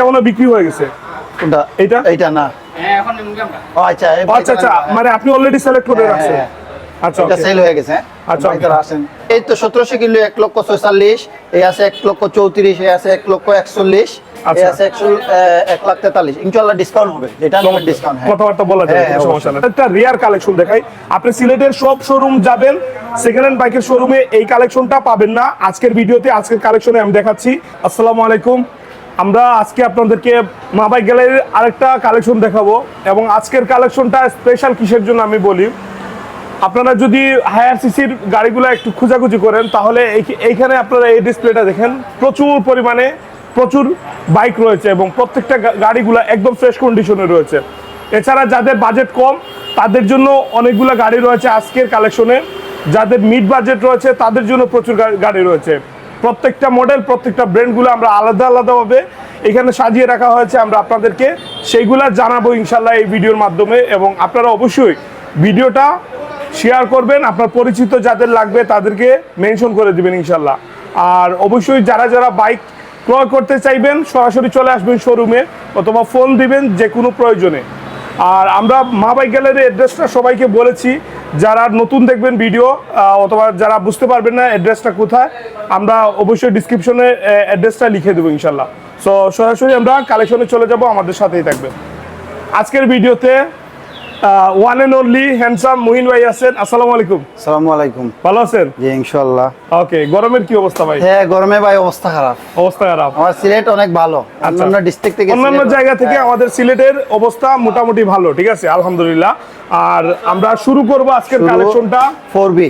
কেমন বিক্রি হয়ে গেছে? কোনটা? এইটা? এইটা না। ও আচ্ছা আচ্ছা আচ্ছা মানে আপনি অলরেডি সিলেক্ট করে হ্যাঁ, রাখছেন। হ্যাঁ। আচ্ছা এটা সেল হয়ে গেছে হ্যাঁ? আচ্ছা, ভাই আসেন। এই তো সতেরোশো কিলো এক লক্ষ ছয়চল্লিশ এই আছে এক লক্ষ চৌত্রিশ এই আছে এক লক্ষ একচল্লিশ এই আচ্ছা। আছে ডিসকাউন্ট হবে ডিসকাউন্ট হ্যাঁ। কথাবার্তা বলা যাবে হ্যাঁ, সমস্যা না একটা রিয়ার কালেকশন দেখাই। আপনি সিলেটের সব শোরুম যাবেন সেকেন্ড হ্যান্ড বাইকের শোরুমে এই কালেকশনটা পাবেন না। আজকের ভিডিওতে আজকের কালেকশনে আমি দেখাচ্ছি। আসসালামু আলাইকুম। আমরা আজকে আপনাদেরকে মা বাইক গ্যালারির আরেকটা কালেকশন দেখাবো এবং আজকের কালেকশনটা স্পেশাল কিসের জন্য আমি বলি। আপনারা যদি হায়ার সিসির গাড়িগুলো একটু খোঁজাখুঁজি করেন, তাহলে এই- এইখানে আপনারা এই ডিসপ্লেটা দেখেন। প্রচুর পরিমাণে প্রচুর বাইক রয়েছে এবং প্রত্যেকটা গাড়িগুলো একদম ফ্রেশ কন্ডিশনে রয়েছে। এছাড়া যাদের বাজেট কম, তাদের জন্য অনেকগুলো গাড়ি রয়েছে আজকের কালেকশনে যাদের মিড বাজেট রয়েছে, তাদের জন্য প্রচুর গাড়ি রয়েছে। প্রত্যেকটা মডেল প্রত্যেকটা ব্র্যান্ডগুলো আমরা আলাদা আলাদাভাবে এখানে সাজিয়ে রাখা হয়েছে। আমরা আপনাদেরকে সেইগুলা জানাব ইনশাল্লাহ এই ভিডিওর মাধ্যমে এবং আপনারা অবশ্যই ভিডিওটা শেয়ার করবেন। আপনার পরিচিত যাদের লাগবে তাদেরকে মেনশন করে দিবেন ইনশাল্লাহ। আর অবশ্যই যারা যারা বাইক ক্রয় করতে চাইবেন, সরাসরি চলে আসবেন শোরুমে অথবা ফোন দিবেন যে কোনো প্রয়োজনে। আর আমরা মা বাইক গ্যালারির অ্যাড্রেসটা সবাইকে বলেছি। যারা নতুন দেখবেন ভিডিও অথবা যারা বুঝতে পারবেন না অ্যাড্রেসটা কোথায়, আমরা অবশ্যই ডিসক্রিপশনে অ্যাড্রেসটা লিখে দেবো ইনশাল্লাহ সো সরাসরি আমরা কালেকশনে চলে যাব, আমাদের সাথেই থাকবেন। আজকের ভিডিওতে one and only handsome Muhin ভাই আছেন। আসসালামু আলাইকুম। আসসালামু আলাইকুম। ভালো আছেন? জি ইনশাআল্লাহ। ওকে গরমের কি অবস্থা ভাই? হ্যাঁ গরমে ভাই অবস্থা খারাপ। অবস্থা খারাপ। আমার সিলেট অনেক ভালো। অন্যান্য ডিস্ট্রিক্ট থেকে অন্যান্য জায়গা থেকে হ্যাঁ, আমাদের সিলেটের অবস্থা মোটামুটি ভালো ঠিক আছে? আলহামদুলিল্লাহ। আর আমরা শুরু করব আজকের কালেকশনটা 4B করবে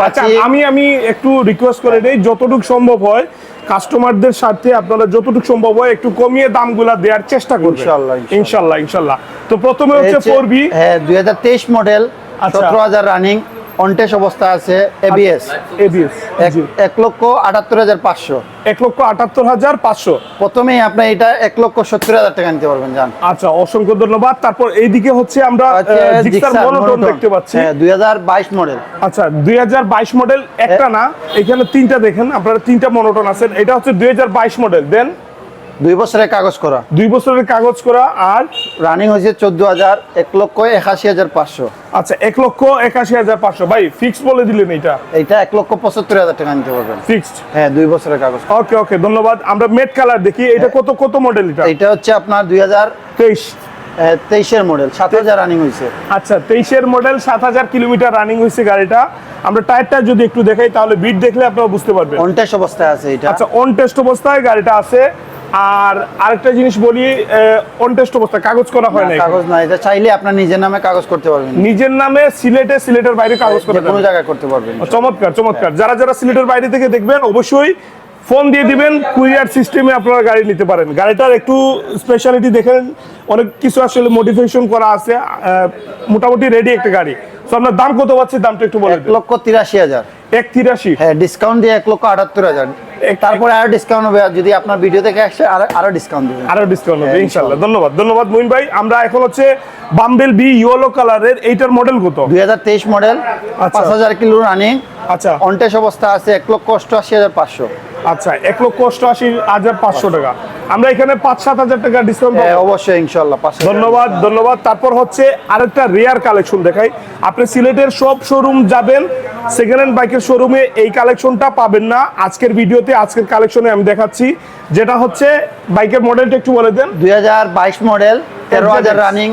আচ্ছা আমি আমি একটু রিকোয়েস্ট করে নেই যতটুকু সম্ভব হয় কাস্টমারদের সাথে আপনারা যতটুকু সম্ভব হয় একটু কমিয়ে দামগুলা দেওয়ার চেষ্টা করবেন। ইনশাআল্লাহ, ইনশাআল্লাহ। ইনশাআল্লাহ ইনশাল্লাহ। তো প্রথমে হচ্ছে হচ্ছে- ফোর বি হ্যাঁ দুই হাজার তেইশ মডেল আচ্ছা। সতেরো হাজার রানিং অনটেস অবস্থা আছে এবিএস এবিএস এক লক্ষ আটাত্তর হাজার পাঁচশো। এক লক্ষ আটাত্তর হাজার পাঁচশো। প্রথমেই আপনি এটা এক লক্ষ সত্তর হাজার টাকা নিতে পারবেন জান। আচ্ছা অসংখ্য ধন্যবাদ। তারপর এইদিকে হচ্ছে আমরা দেখতে পাচ্ছি। হ্যাঁ দুই হাজার বাইশ মডেল আচ্ছা দুই হাজার বাইশ মডেল একটা না। এখানে তিনটা দেখেন আপনারা তিনটা মনোটন আছেন। এটা হচ্ছে দুই হাজার বাইশ মডেল দেন দুই বছরের কাগজ করা। দুই বছরের কাগজ করা আর রানিং হয়েছে চোদ্দ হাজার এক লক্ষ একাশি হাজার পাঁচশো। আচ্ছা এক লক্ষ একাশি হাজার পাঁচশো। ভাই ফিক্স বলে দিলেন এটা? এইটা এক লক্ষ পঁচাত্তর হাজার টাকা নিতে পারবেন। ফিক্সড হ্যাঁ দুই বছরের কাগজ। ওকে ওকে ধন্যবাদ। আমরা মেট কালার দেখি। এটা কত কত মডেল এটা? এইটা হচ্ছে আপনার দুই হাজার তেইশ। তেইশের মডেল সাত হাজার রানিং হয়েছে। আচ্ছা তেইশের মডেল সাত হাজার কিলোমিটার রানিং হয়েছে গাড়িটা। আমরা টায়ারটা যদি একটু দেখাই তাহলে বিট দেখলে আপনারা বুঝতে পারবেন। অনটেস অবস্থায় আছে এটা। আচ্ছা অন টেস্ট অবস্থায় গাড়িটা আছে। আর আরেকটা জিনিস বলি অন টেস্ট অবস্থায় কাগজ করা হয় না কাগজ না এটা চাইলে আপনার নিজের নামে কাগজ করতে পারবেন। নিজের নামে সিলেটে সিলেটের বাইরে কাগজ করে যে কোনো জায়গায় করতে পারবেন চমৎকার চমৎকার। যারা যারা সিলেটের বাইরে থেকে দেখবেন অবশ্যই ফোন দিয়ে দিবেন কুরিয়ার সিস্টেমে আপনারা গাড়ি নিতে পারেন। গাড়িটার একটু স্পেশালিটি দেখেন অনেক কিছু আসলে মডিফিকেশন করা আছে মোটামুটি রেডি একটা গাড়ি। তো আপনার দাম কত পাচ্ছে? দামটা একটু বলে এক লক্ষ তিরাশি হাজার। এক তিরাশি? হ্যাঁ ডিসকাউন্ট দিয়ে এক লক্ষ আটাত্তর হাজার। তারপরে আরও ডিসকাউন্ট হবে। যদি আপনার ভিডিও থেকে আসে আরও আরও ডিসকাউন্ট দেবেন। আরও ডিসকাউন্ট হবে ইনশাআল্লাহ ইনশাল্লাহ। ধন্যবাদ ধন্যবাদ মুইন ভাই। আমরা এখন হচ্ছে বাম্বেল বি ইয়েলো কালারের এইটার মডেল কত? দুই হাজার তেইশ মডেল আচ্ছা। পাঁচ হাজার কিলো রানিং আচ্ছা। অনটেস অবস্থা আছে 1 লক্ষ অষ্টআশি হাজার পাঁচশো। আচ্ছা এক লক্ষ অষ্টআশি হাজার পাঁচশো টাকা। আমরা এখানে পাঁচ সাত হাজার টাকা ডিসকাউন্ট হ্যাঁ অবশ্যই ইনশাল্লাহ ধন্যবাদ ধন্যবাদ। তারপর হচ্ছে আরেকটা রেয়ার কালেকশন দেখাই। আপনি সিলেটের সব শোরুম যাবেন সেকেন্ড হ্যান্ড বাইকের শোরুমে এই কালেকশনটা পাবেন না। আজকের ভিডিওতে আজকের কালেকশনে আমি দেখাচ্ছি যেটা হচ্ছে বাইকের মডেলটা একটু বলে দেন। দুই হাজার বাইশ মডেল তেরো হাজার রানিং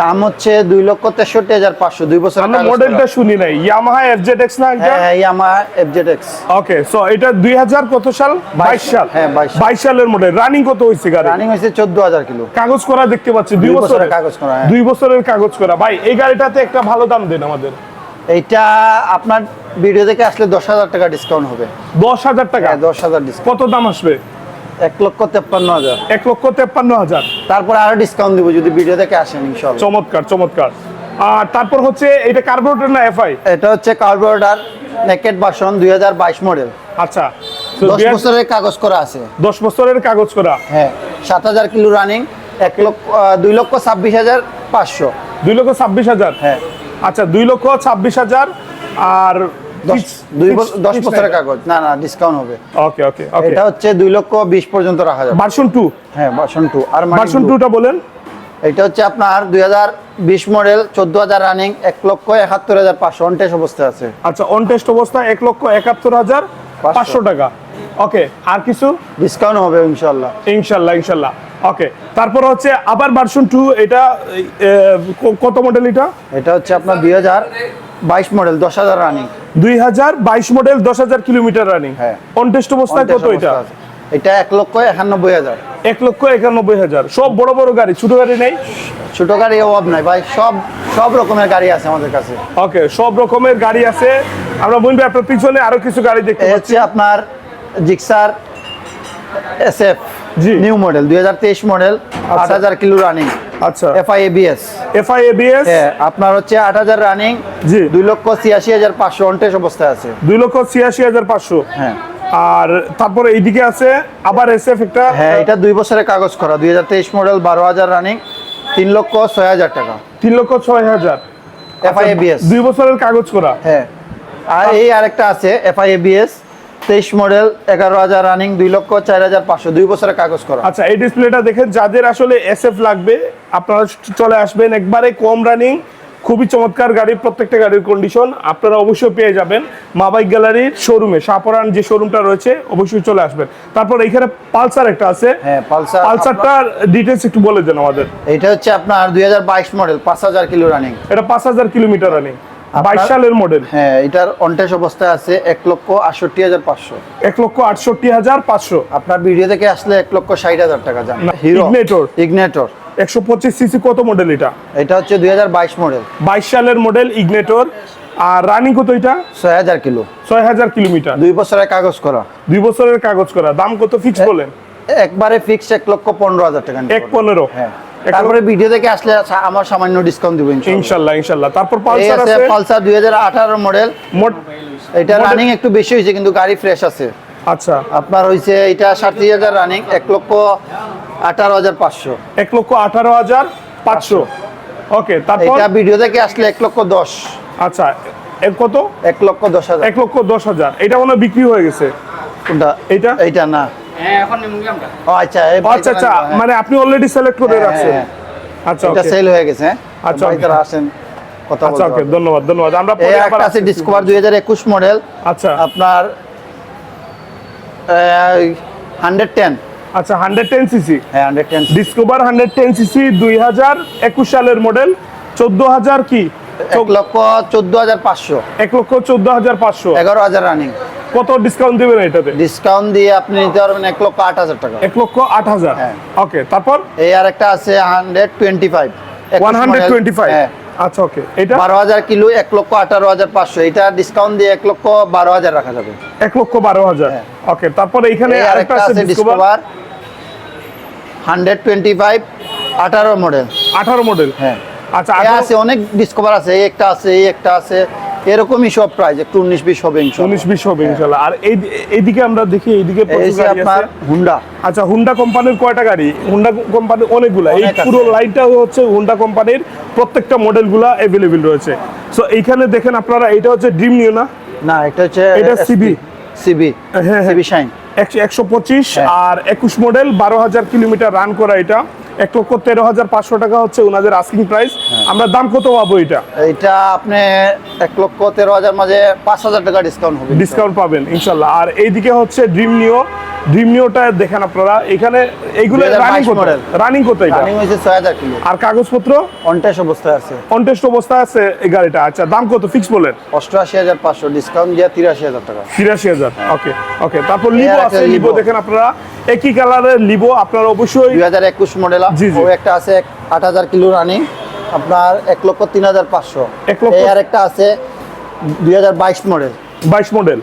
দাম হচ্ছে দুই লক্ষ তেষট্টি হাজার পাঁচশো দুই বছর আমরা মডেলটা শুনি নাই। ইয়ামাহা এফজেড এক্স না হ্যাঁ আমার এফজেড এক্স ওকে সো এটা দুই হাজার কত সাল? বাইশ সাল। হ্যাঁ, 22 বাইশ সালের মডেল রানিং কত হয়েছে গাড়ি? রানিং হয়েছে চোদ্দ হাজার কিলো। কাগজ করা দেখতে পাচ্ছি দুই বছরের কাগজ করা, হ্যাঁ। দুই বছরের কাগজ করা। ভাই এই গাড়িটাতে একটা ভালো দাম দেন আমাদের। এইটা আপনার ভিডিও দেখে আসলে দশ হাজার টাকা ডিসকাউন্ট হবে। দশ হাজার টাকা? হ্যাঁ দশ হাজার ডিসকাউন্ট কত দাম আসবে? এক লক্ষ তেপ্পান্ন হাজার। এক লক্ষ তেপ্পান্ন হাজার। তারপরে আরও ডিসকাউন্ট দিব যদি ভিডিও দেখে আসেন ইনশাল্লাহ চমৎকার চমৎকার। আর তারপর হচ্ছে এটা কার্বোরেটর না এফআই এটা হচ্ছে কার্বোরেটার নেকেট বাসন দুই হাজার বাইশ মডেল আচ্ছা। দশ বছরের কাগজ করা আছে। দশ বছরের কাগজ করা। হ্যাঁ সাত হাজার কিলো রানিং এক লক্ষ দুই লক্ষ ছাব্বিশ হাজার পাঁচশো। দুই লক্ষ ছাব্বিশ হাজার? হ্যাঁ। আচ্ছা দুই লক্ষ ছাব্বিশ হাজার। আর দশ Fix- দুই fix- বছর দশ fix বছরের কাগজ। না না ডিসকাউন্ট হবে। ওকে ওকে ওকে এটা হচ্ছে দুই লক্ষ বিশ পর্যন্ত রাখা যাবে। ভার্সন টু হ্যাঁ ভার্সন টু আর ভার্সন মানে টুটা বলেন। এটা হচ্ছে আপনার দুই হাজার বিশ মডেল চোদ্দ হাজার রানিং এক লক্ষ একাত্তর হাজার পাঁচশো। অনটেস অবস্থায় আছে। আচ্ছা অন টেস্ট অবস্থা এক লক্ষ একাত্তর হাজার পাঁচশো। টাকা। ওকে আর কিছু? ডিসকাউন্ট হবে ইনশাল্লাহ ইনশাল্লাহ ইনশাল্লাহ ওকে তারপর হচ্ছে আবার ভার্সন টু এটা কত মডেল এটা? এটা হচ্ছে আপনার দুই হাজার বাইশ মডেল দশ হাজার রানিং দুই হাজার বাইশ মডেল দশ হাজার কিলোমিটার রানিং হ্যাঁ। অন টেস্ট অবস্থায় কত এটা? এটা এক লক্ষ একানব্বই হাজার। এক লক্ষ একানব্বই হাজার। সব বড় বড় গাড়ি ছোট গাড়ি নেই? ছোট গাড়ি অভাব নাই ভাই সব সব রকমের গাড়ি আছে আমাদের কাছে। ওকে সব রকমের গাড়ি আছে। আমরা বলব আপনার পিছনে আরও কিছু গাড়ি দেখতে পাচ্ছি। আপনার Gixxer S F G. New model দুই হাজার তেইশ মডেল আট হাজার কিলো রানিং আচ্ছা। এফআই এবিএস এফআই এবিএস হ্যাঁ আপনার হচ্ছে আট হাজার রানিং জি। দুই লক্ষ ছিয়াশি হাজার পাঁচশো অনটেস অবস্থায় আছে। দুই লক্ষ ছিয়াশি হাজার পাঁচশো। হ্যাঁ। আর তারপরে এইদিকে আছে আবার এসএফ একটা। হ্যাঁ এটা দুই বছরের কাগজ করা দুই হাজার তেইশ মডেল বারো হাজার রানিং তিন লক্ষ ছয় হাজার টাকা। তিন লক্ষ ছয় হাজার। এফআই এবিএস দুই বছরের কাগজ করা। হ্যাঁ। আর এই আরেকটা আছে এফআই এবিএস তেইশ মডেল এগারো হাজার রানিং দুই লক্ষ চার হাজার পাঁচশো দুই বছরের কাগজ করা। আচ্ছা এই ডিসপ্লেটা দেখেন যাদের আসলে এসএফ লাগবে আপনারা চলে আসবেন একবারে কম রানিং খুবই চমৎকার গাড়ি প্রত্যেকটা গাড়ির কন্ডিশন আপনারা অবশ্যই পেয়ে যাবেন মা বাইক গ্যালারির শোরুমে সাপরান যে শোরুমটা রয়েছে অবশ্যই চলে আসবেন। তারপর এখানে পালসার একটা আছে। হ্যাঁ পালসার পালসারটার ডিটেলস একটু বলে দেন আমাদের। এটা হচ্ছে আপনার দুই হাজার বাইশ মডেল পাঁচ হাজার কিলো রানিং এটা পাঁচ হাজার কিলোমিটার রানিং বাইশ আপনার- সালের মডেল হ্যাঁ এটার অনটেস অবস্থায় আছে লক্ষ আটষট্টি হাজার পাঁচশো। এক লক্ষ আটষট্টি হাজার পাঁচশো। আপনার ভিডিও থেকে আসলে লক্ষ ষাট হাজার টাকা যান। হিরো। ইগনেটর একশো পঁচিশ সিসি কত মডেল এটা? এটা হচ্ছে দুই হাজার বাইশ মডেল বাইশ সালের মডেল ইগনেটর আর রানিং কত এটা? ছয় হাজার কিলো। ছয় হাজার কিলোমিটার। দুই বছরের কাগজ করা। দুই বছরের কাগজ করা। দাম কত ফিক্স বলেন? একবারে ফিক্সড এক লক্ষ পনেরো হাজার টাকা নিতে এক পারবেন। পনেরো হ্যাঁ। এক তারপরে ভিডিও থেকে আসলে আমার সামান্য ডিসকাউন্ট দিব ইনশাআল্লাহ। ইনশাল্লাহ তারপর পালসার আছে পালসার দুই হাজার আঠারো মডেল মোট এটা রানিং একটু বেশি হয়েছে কিন্তু গাড়ি ফ্রেশ আছে। আচ্ছা। আপনার হয়েছে এটা ষাটত্রিশ হাজার রানিং এক লক্ষ আঠারো হাজার পাঁচশো। এক লক্ষ আঠারো হাজার পাঁচশো। ওকে তারপর? এটা ভিডিও থেকে আসলে এক লক্ষ দশ। আচ্ছা এর কত? এক লক্ষ দশ হাজার। এক লক্ষ দশ হাজার। এটা মনে বিক্রি হয়ে গেছে। কোনটা? এটা এটা না। ও আচ্ছা আচ্ছা আচ্ছা হ্যাঁ। মানে আপনি অলরেডি সিলেক্ট করে হ্যাঁ, রাখছেন। হ্যাঁ। আচ্ছা এটা সেল হয়ে গেছে হ্যাঁ। আচ্ছা, ভাই আসেন কথা আচ্ছা ওকে ধন্যবাদ ধন্যবাদ। আমরা পরে আবার আছে ডিসকভার দুই হাজার একুশ মডেল আচ্ছা। আপনার হান্ড্রেড টেন আচ্ছা হান্ড্রেড টেন সিসি হ্যাঁ hundred ten Discover hundred ten CC দুই হাজার একুশ সালের মডেল চোদ্দ হাজার কি? এক লক্ষ চোদ্দ হাজার পাঁচশো। এক লক্ষ চোদ্দ হাজার পাঁচশো। এগারো হাজার রানিং কত ডিসকাউন্ট দেবেন এটাতে? ডিসকাউন্ট দিয়ে আপনি নিতে পারবেন এক লক্ষ আট হাজার টাকা। এক লক্ষ আট হাজার? হ্যাঁ। ওকে তারপর? এই আর একটা আছে hundred twenty five one hundred twenty five হ্যাঁ। আচ্ছা ওকে এটা? বারো হাজার কিলো এক লক্ষ আঠারো হাজার পাঁচশো। এটা ডিসকাউন্ট দিয়ে এক লক্ষ বারো হাজার রাখা যাবে। এক লক্ষ বারো হাজার? হ্যাঁ। ওকে তারপর এইখানে এই আরেকটা আরেকটা আছে ডিসকভার হান্ড্রেড টোয়েন্টি ফাইভ আঠারো মডেল। আঠারো মডেল। হ্যাঁ। আচ্ছা আছে অনেক ডিসকভার আছে। এই একটা আছে এই একটা আছে। এরকমই সব প্রাইস একটু উনিশ বিশ হবে। উনিশ বিশ হবে ইনশাল্লাহ। আর এই এইদিকে আমরা দেখি এইদিকে এই যে আপনার হুন্ডা আচ্ছা হুন্ডা কোম্পানির কয়টা গাড়ি? হুন্ডা কোম্পানির অনেকগুলা। এই। পুরো লাইনটা হচ্ছে হুন্ডা কোম্পানির প্রত্যেকটা মডেলগুলা অ্যাভেলেবেল রয়েছে। সো এইখানে দেখেন আপনারা এটা হচ্ছে ড্রিম নিউ না? না এটা হচ্ছে এটা CB সিবি হ্যাঁ, হ্যাঁ। সিবি শাইন একশো একশো পঁচিশ হ্যাঁ। আর একুশ মডেল বারো হাজার কিলোমিটার রান করা এটা। এক লক্ষ তেরো হাজার পাঁচশো টাকা হচ্ছে ওনাদের আস্কিং প্রাইস। আমরা দাম কত পাবো এটা? এটা আপনি এক লক্ষ তেরো হাজার মাঝে পাঁচ হাজার টাকা ডিসকাউন্ট হবে। ডিসকাউন্ট পাবেন ইনশাল্লাহ। আর এইদিকে হচ্ছে ড্রিম নিও ড্রিম নিওটা দেখেন আপনারা। এখানে এইগুলো রানিং কত? রানিং এটা? রানিং ছয় হাজার কিলো। আর কাগজপত্র? অনটেস অবস্থায় আছে। কন্টেস্ট অবস্থায় আছে এই গাড়িটা। আচ্ছা দাম কত? ফিক্স বলেন। অষ্টআশি হাজার পাঁচশো। ডিসকাউন্ট দিয়ে তিরাশি হাজার টাকা। তিরাশি হাজার। ওকে ওকে তারপর আর আছে। Livo। দেখেন আপনারা। একই কালারের লিভো আপনারা অবশ্যই দুই হাজার একুশ মডেল জি, জি। ও একটা আছে এক- আট হাজার কিলো রানিং আপনার এক লক্ষ তিন হাজার পাঁচশো। এক লক্ষ- আর একটা আছে দুই হাজার বাইশ মডেল বাইশ মডেল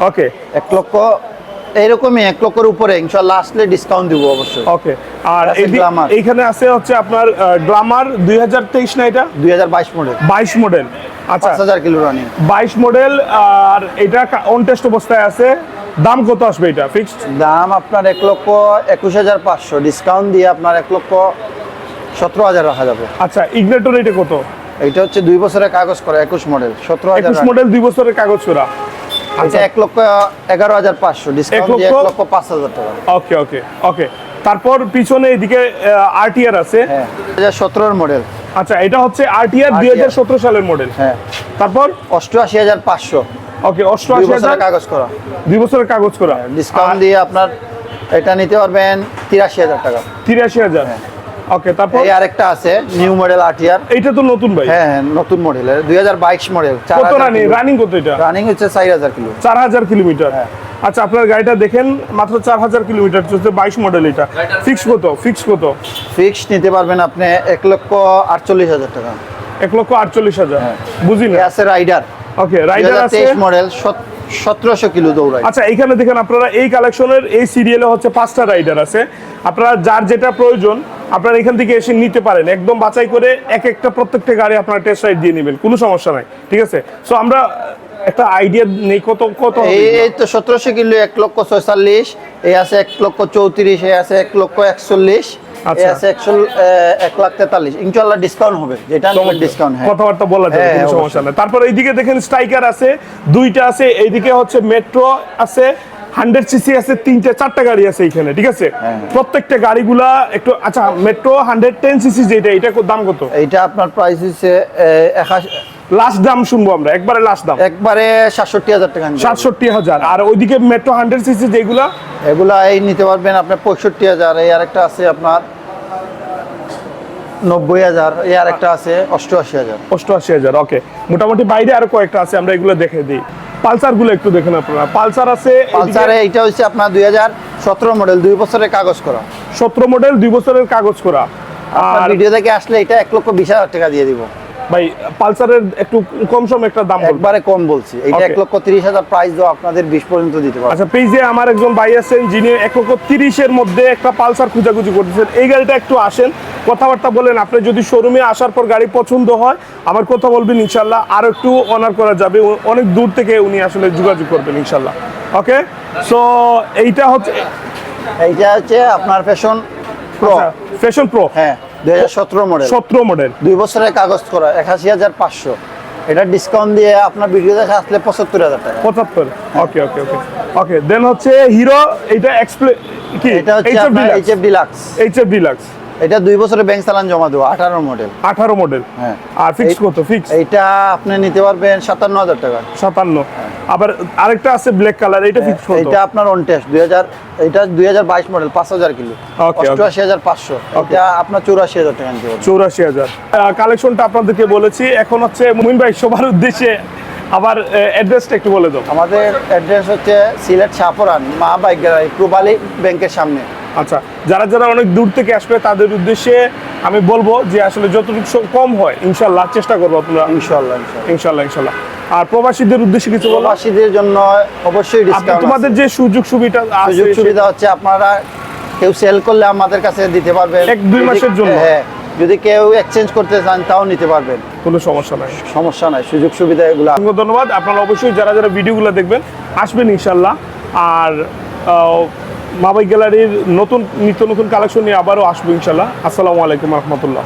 ওকে এক লক্ষ এইরকমই এক লক্ষের উপরে ইনশাল্লাহ আসলে ডিসকাউন্ট দিব অবশ্যই। ওকে আর আছে এইখানে আছে হচ্ছে আপনার গ্লামার দুই হাজার তেইশ না এটা? দুই হাজার বাইশ মডেল বাইশ মডেল আচ্ছা পাঁচ হাজার কিলো রানিং বাইশ মডেল আর এটা অন টেস্ট অবস্থায় আছে। দাম কত আসবে এটা ফিক্সড দাম আপনার এক লক্ষ একুশ হাজার পাঁচশো। ডিসকাউন্ট দিয়ে আপনার এক লক্ষ সতেরো হাজার রাখা যাবে। আচ্ছা ইগনেটর এটা কত? এটা হচ্ছে দুই বছরের কাগজ করা একুশ মডেল সতেরো হাজার একুশ মডেল দুই বছরের কাগজ করা। এটা এক লক্ষ এগারো হাজার পাঁচশো ডিসকাউন্ট এক লক্ষ- পাঁচ হাজার টাকা। ওকে ওকে ওকে। তারপর পিছনে এদিকে আরটিআর আছে। হ্যাঁ দু হাজার সতেরোর মডেল আচ্ছা এটা হচ্ছে আরটিআর দুই হাজার সতেরো সালের মডেল হ্যাঁ। তারপর? অষ্টআশি হাজার পাঁচশো। ওকে অষ্টআশি হাজার? কাগজ করা। দুই বছরের কাগজ করা। ডিসকাউন্ট দিয়ে আপনার এটা নিতে পারবেন তিরাশি হাজার টাকা। তিরাশি হাজার। ওকে তারপর? এই আরেকটা আছে নিউ মডেল আটিয়ার এইটা তো নতুন ভাই হ্যাঁ হ্যাঁ নতুন হাজার বাইশ মডেল কত রানিং রানিং কত এটা রানিং হচ্ছে চার হাজার কিলো। চার হাজার কিলোমিটার। হ্যাঁ। আচ্ছা আপনার গাড়িটা দেখেন মাত্র চার হাজার কিলোমিটার চলছে বাইশ মডেল এটা। ফিক্স কত? ফিক্স কত? ফিক্স নিতে পারবেন আপনি এক লক্ষ আটচল্লিশ হাজার টাকা। এক লক্ষ আটচল্লিশ হাজার। হ্যাঁ। বুঝি না? এ আছে রাইডার ওকে রাইডার আছে। তেইশ মডেল সতেরোশো কিলো দৌড়ায়। আচ্ছা এইখানে দেখেন আপনারা এই কালেকশনের এই সিরিয়ালে হচ্ছে পাঁচটা রাইডার আছে। আপনারা যার যেটা প্রয়োজন আপনারা এখান থেকে এসে নিতে পারেন। একদম বাছাই করে এক একটা প্রত্যেকটা গাড়ি আপনারা টেস্ট রাইড দিয়ে নেবেন। কোনো সমস্যা নাই ঠিক আছে? সো আমরা একটা আইডিয়া নেই কত কত এই তো সতেরোশো কিলো এক লক্ষ ছয়চল্লিশ এই আছে এক লক্ষ চৌত্রিশ এই আছে এক লক্ষ একচল্লিশ আচ্ছা। হ্যাঁ। হ্যাঁ, তারপর এইদিকে দেখেন স্ট্রাইকার আছে দুইটা আছে এইদিকে হচ্ছে মেট্রো আছে হান্ড্রেড সিসি আছে তিনটে চারটা গাড়ি আছে এখানে ঠিক আছে? হ্যাঁ। প্রত্যেকটা গাড়িগুলা একটু আচ্ছা মেট্রো হান্ড্রেড টেন সিসি যেটা এটা দাম কত? এইটা আপনার প্রাইস হচ্ছে লাস্ট দাম শুনব আমরা একবারে লাস্ট দাম। একবারে সাতষট্টি হাজার টাকা সাতষট্টি হাজার আর ওইদিকে মেট্রো হান্ড্রেড সিসি যেগুলা? এগুলা এই নিতে পারবেন আপনার পঁয়ষট্টি হাজার এই আরেকটা আছে আপনার নব্বই হাজার এই আরেকটা আছে অষ্টআশি হাজার। অষ্টআশি হাজার ওকে মোটামুটি বাইরে আরও কয়েকটা আছে আমরা এগুলো দেখে দিই। পালসারগুলো একটু দেখেন আপনারা। পালসার আছে পালসারে এটা হচ্ছে আপনার দুই হাজার সতেরো মডেল দুই বছরের কাগজ করা। সতেরো মডেল দুই বছরের কাগজ করা। আর ভিডিও থেকে আসলে এটা এক লক্ষ বিশ হাজার টাকা দিয়ে দিব। ভাই পালসারের একটু কম সম একটা দাম একবারে কম বলছি। এটা এক লক্ষ তিরিশ হাজার প্রাইস আপনাদের বিশ পর্যন্ত দিতে পারব। আচ্ছা পেজে আমার একজন ভাই আছেন যিনি এক লক্ষ তিরিশের মধ্যে একটা পালসার খুঁজাখুঁজি করতেছেন। এই গাড়িটা একটু আসেন কথাবার্তা বলেন। আপনি যদি শোরুমে আসার পর গাড়ি পছন্দ হয় আমার কথা বলবেন ইনশাল্লাহ। আর একটু অনার করা যাবে। অনেক দূর থেকে উনি আসলে যোগাযোগ করবেন ইনশাল্লাহ। ওকে সো এইটা হচ্ছে এইটা হচ্ছে আপনার ফ্যাশন প্রো ফ্যাশন প্রো হ্যাঁ। দুই হাজার সতেরো মডেল সতেরো মডেল দুই বছরের কাগজ করা একাশি হাজার পাঁচশো। এটা ডিসকাউন্ট দিয়ে আপনার ভিডিও দেখে আসলে পঁচাত্তর হাজার টাকা। পঁচাত্তর। ওকে ওকে ওকে ওকে দেন হচ্ছে হিরো এটা এক্সপ্লে কি? এটা হচ্ছে এইচএফ ডিলাক্স এইচএফ ডিলাক্স এটা দুই বছরের ব্যাংক চালান জমা দেবো আঠারো মডেল আঠারো মডেল হ্যাঁ। আর ফিক্স কত? ফিক্স এইটা আপনি নিতে পারবেন সাতান্ন হাজার টাকা। সাতান্ন। আবার আরেকটা আছে ব্ল্যাক কালার এটা ফিক্স কত? এইটা আপনার অন টেস্ট দুই হাজার এটা দুই হাজার বাইশ মডেল পাঁচ হাজার কিলো. অষ্টআশি হাজার পাঁচশো। এটা আপনার চৌরাশি হাজার টাকা নিতে পারবেন। চৌরাশি হাজার। কালেকশনটা আপনাদেরকে বলেছি এখন হচ্ছে মুমিন ভাই সবার উদ্দেশ্যে আবার অ্যাড্রেসটা একটু বলে দাও। আমাদের অ্যাড্রেস হচ্ছে সিলেট শাহপুরান মা বাইক গ্যালারি প্রবালি ব্যাংকের সামনে। আচ্ছা যারা যারা অনেক দূর থেকে আসবে তাদের উদ্দেশ্যে আমি বলব যে আসলে যতটুকু কম হয় ইনশাল্লাহ চেষ্টা করব আপনারা। ইনশাল্লাহ ইনশাল্লাহ। ইনশাল্লাহ আর প্রবাসীদের উদ্দেশ্যে কিছু বলো? প্রবাসীদের জন্য অবশ্যই ডিসকাউন্ট তোমাদের যে সুযোগ সুবিধা সুযোগ সুবিধা হচ্ছে আপনারা কেউ সেল করলে আমাদের কাছে দিতে পারবেন। এক, দুই মাসের জন্য? হ্যাঁ যদি কেউ এক্সচেঞ্জ করতে চান তাও নিতে পারবেন। কোনো সমস্যা নাই। সমস্যা নাই সুযোগ সুবিধা এগুলো অসংখ্য ধন্যবাদ আপনারা অবশ্যই যারা যারা ভিডিওগুলো দেখবেন আসবেন ইনশাল্লাহ। আর মাবাই গ্যালারির নতুন নিত্য নতুন কালেকশন নিয়ে আবারও আসব ইনশাল্লাহ আসসালামু আলাইকুম রহমতুল্লাহ।